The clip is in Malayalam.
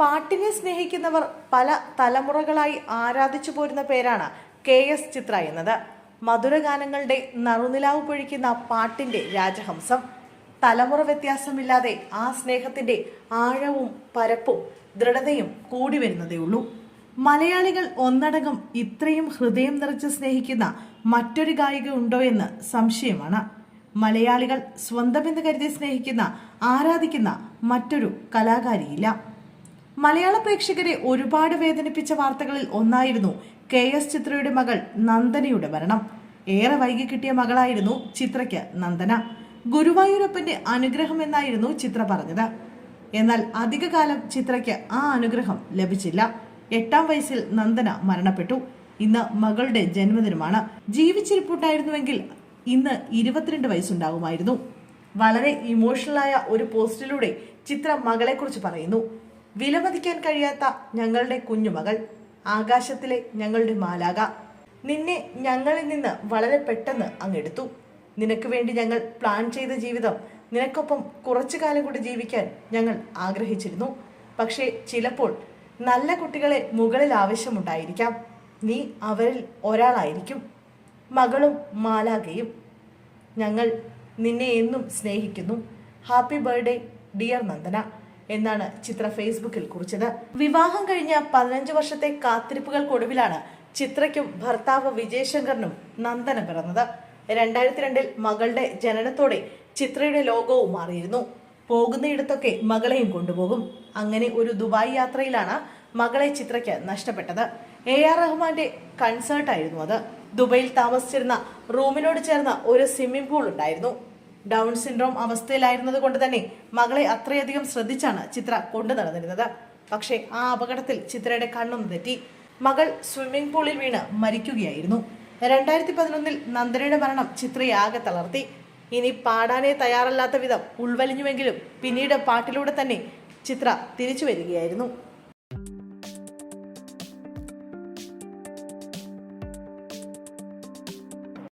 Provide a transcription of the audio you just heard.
പാട്ടിനെ സ്നേഹിക്കുന്നവർ പല തലമുറകളായി ആരാധിച്ചു പോരുന്ന പേരാണ് കെ എസ് ചിത്ര എന്നത്. മധുരഗാനങ്ങളുടെ നറുനിലാവ് പൊഴിക്കുന്ന പാട്ടിന്റെ രാജഹംസം. തലമുറ വ്യത്യാസമില്ലാതെ ആ സ്നേഹത്തിന്റെ ആഴവും പരപ്പും ദൃഢതയും കൂടി വരുന്നതേ ഉള്ളൂ. മലയാളികൾ ഒന്നടങ്കം ഇത്രയും ഹൃദയം നിറച്ച് സ്നേഹിക്കുന്ന മറ്റൊരു ഗായിക ഉണ്ടോ എന്ന് സംശയമാണ്. മലയാളികൾ സ്വന്തമെന്ന് കരുതി സ്നേഹിക്കുന്ന ആരാധിക്കുന്ന മറ്റൊരു കലാകാരിയില്ല. മലയാള പ്രേക്ഷകരെ ഒരുപാട് വേദനിപ്പിച്ച വാർത്തകളിൽ ഒന്നായിരുന്നു കെ എസ് ചിത്രയുടെ മകൾ നന്ദനയുടെ മരണം. ഏറെ വൈകി കിട്ടിയ മകളായിരുന്നു ചിത്രയ്ക്ക് നന്ദന. ഗുരുവായൂരപ്പന്റെ അനുഗ്രഹം എന്നായിരുന്നു ചിത്ര പറഞ്ഞത്. എന്നാൽ അധികകാലം ചിത്രയ്ക്ക് ആ അനുഗ്രഹം ലഭിച്ചില്ല. എട്ടാം വയസ്സിൽ നന്ദന മരണപ്പെട്ടു. ഇന്ന് മകളുടെ ജന്മദിനമാണ്. ജീവിച്ചിരിപ്പുണ്ടായിരുന്നുവെങ്കിൽ ഇന്ന് ഇരുപത്തിരണ്ട് വയസ്സുണ്ടാകുമായിരുന്നു. വളരെ ഇമോഷണലായ ഒരു പോസ്റ്റിലൂടെ ചിത്ര മകളെക്കുറിച്ച് പറയുന്നു. വിലമതിക്കാൻ കഴിയാത്ത ഞങ്ങളുടെ കുഞ്ഞുമകൾ. ആകാശത്തിലെ ഞങ്ങളുടെ മാലാക നിന്നെ ഞങ്ങളിൽ നിന്ന് വളരെ പെട്ടെന്ന് അങ്ങെടുത്തു. നിനക്ക് വേണ്ടി ഞങ്ങൾ പ്ലാൻ ചെയ്ത ജീവിതം നിനക്കൊപ്പം കുറച്ചു കാലം കൂടി ജീവിക്കാൻ ഞങ്ങൾ ആഗ്രഹിച്ചിരുന്നു. പക്ഷേ ചിലപ്പോൾ നല്ല കുട്ടികളെ മുകളിൽ ആവശ്യമുണ്ടായിരിക്കാം. നീ അവരിൽ ഒരാളായിരിക്കും. മകളും മാലാകയും ഞങ്ങൾ നിന്നെ എന്നും സ്നേഹിക്കുന്നു. Happy birthday dear Nandana. എന്നാണ് ചിത്ര ഫേസ്ബുക്കിൽ കുറിച്ചത്. വിവാഹം കഴിഞ്ഞ പതിനഞ്ച് വർഷത്തെ കാത്തിരിപ്പുകൾക്കൊടുവിലാണ് ചിത്രയ്ക്കും ഭർത്താവ് വിജയശങ്കറിനും നന്ദന പിറന്നത്. രണ്ടായിരത്തി രണ്ടിൽ മകളുടെ ജനനത്തോടെ ചിത്രയുടെ ലോകവും മാറിയിരുന്നു. പോകുന്നയിടത്തൊക്കെ മകളെയും കൊണ്ടുപോകും. അങ്ങനെ ഒരു ദുബായ് യാത്രയിലാണ് മകളെ ചിത്രയ്ക്ക് നഷ്ടപ്പെട്ടത്. എ ആർ റഹ്മാന്റെ കൺസേർട്ടായിരുന്നു അത്. ദുബൈയിൽ താമസിച്ചിരുന്ന റൂമിനോട് ചേർന്ന ഒരു സ്വിമ്മിംഗ് പൂൾ ഉണ്ടായിരുന്നു. ഡൗൺ സിൻഡ്രോം അവസ്ഥയിലായിരുന്നത് കൊണ്ട് തന്നെ മകളെ അത്രയധികം ശ്രദ്ധിച്ചാണ് ചിത്ര കൊണ്ടു നടന്നിരുന്നത്. പക്ഷേ ആ അപകടത്തിൽ ചിത്രയുടെ കണ്ണൊന്ന് തെറ്റി. മകൾ സ്വിമ്മിംഗ് പൂളിൽ വീണ് മരിക്കുകയായിരുന്നു. രണ്ടായിരത്തി പതിനൊന്നിൽ നന്ദനയുടെ മരണം ചിത്രയെ ആകെ തളർത്തി. ഇനി പാടാനേ തയ്യാറല്ലാത്ത വിധം ഉൾവലിഞ്ഞുവെങ്കിലും പിന്നീട് പാട്ടിലൂടെ തന്നെ ചിത്ര തിരിച്ചു വരികയായിരുന്നു.